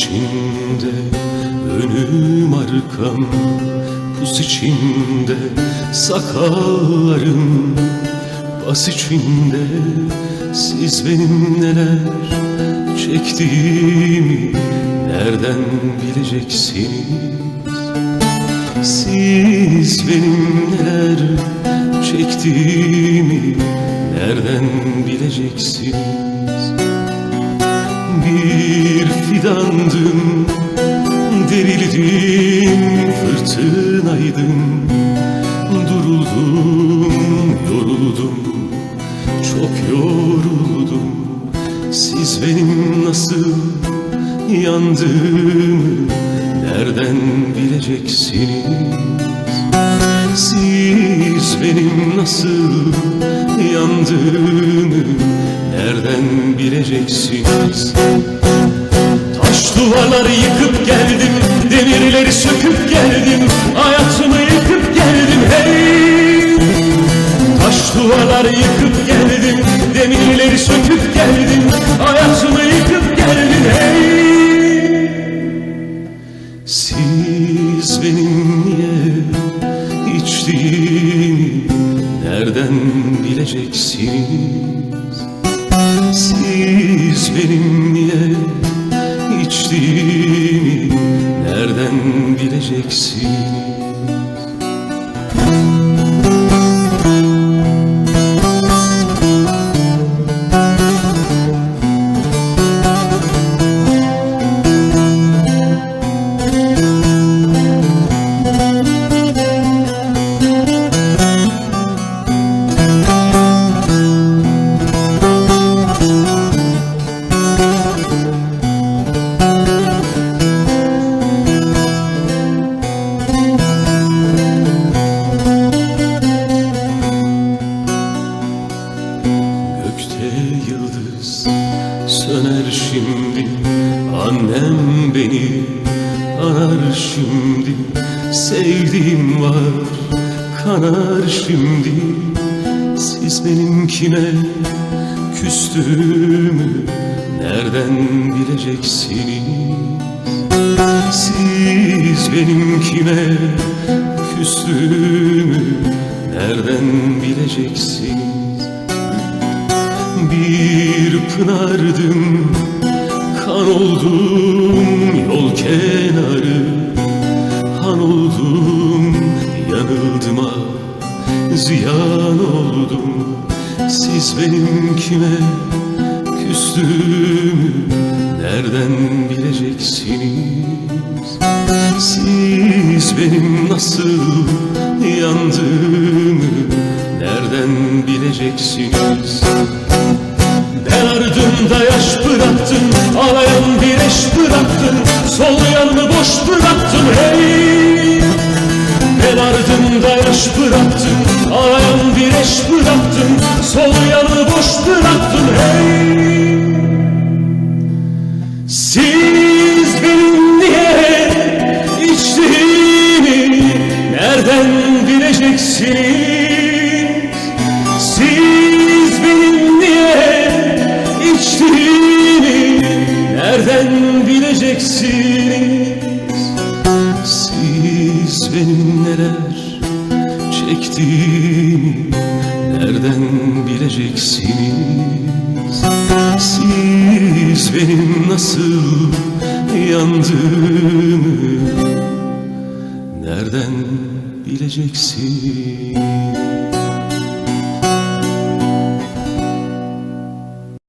İçinde Önüm arkam pus içinde Sakallarım bas içinde. Siz benim neler çektiğimi Nereden bileceksiniz? Siz benim neler çektiğimi Nereden bileceksiniz bir fidandım. Derildim fırtınaydım. Duruldum yoruldum. Çok yoruldum. Siz benim nasıl yandığımı Nereden bileceksiniz? Siz benim nasıl yandığımı nereden bileceksiniz? Taş duvarları yıkıp geldim, demirleri söküp geldim, hayatımı yıkıp geldim hey! Taş duvarları yıkıp geldim, demirleri söküp geldim, hayatımı yıkıp geldim hey! Siz benim niye içtiğimi nereden bileceksiniz? Siz benim niye içtiğimi nereden bileceksiniz? Şimdi Annem beni anar şimdi Sevdiğim var kanar şimdi. Siz benim kime küstüğümü Nereden bileceksiniz? Siz benim kime küstüğümü Nereden bileceksiniz? Bir pınardım Kan oldum yol kenarı. Han oldum yanıldım ah Ziyan oldum. Siz benim kime küstüğümü Nereden bileceksiniz? Siz benim nasıl yandığımı Nereden bileceksiniz? Ben ardımda yaş Ağlayan bir eş bıraktım Sol yanımı boş bıraktım hey! Ben ardımda yaş bıraktım Ağlayan bir eş bıraktım Sol yanımı boş bıraktım hey! Siz benim niye içtiğimi Nereden bileceksiniz bileceksiniz? Siz benim neler çektiğimi nereden bileceksiniz? Siz benim nasıl yandığımı nereden bileceksiniz?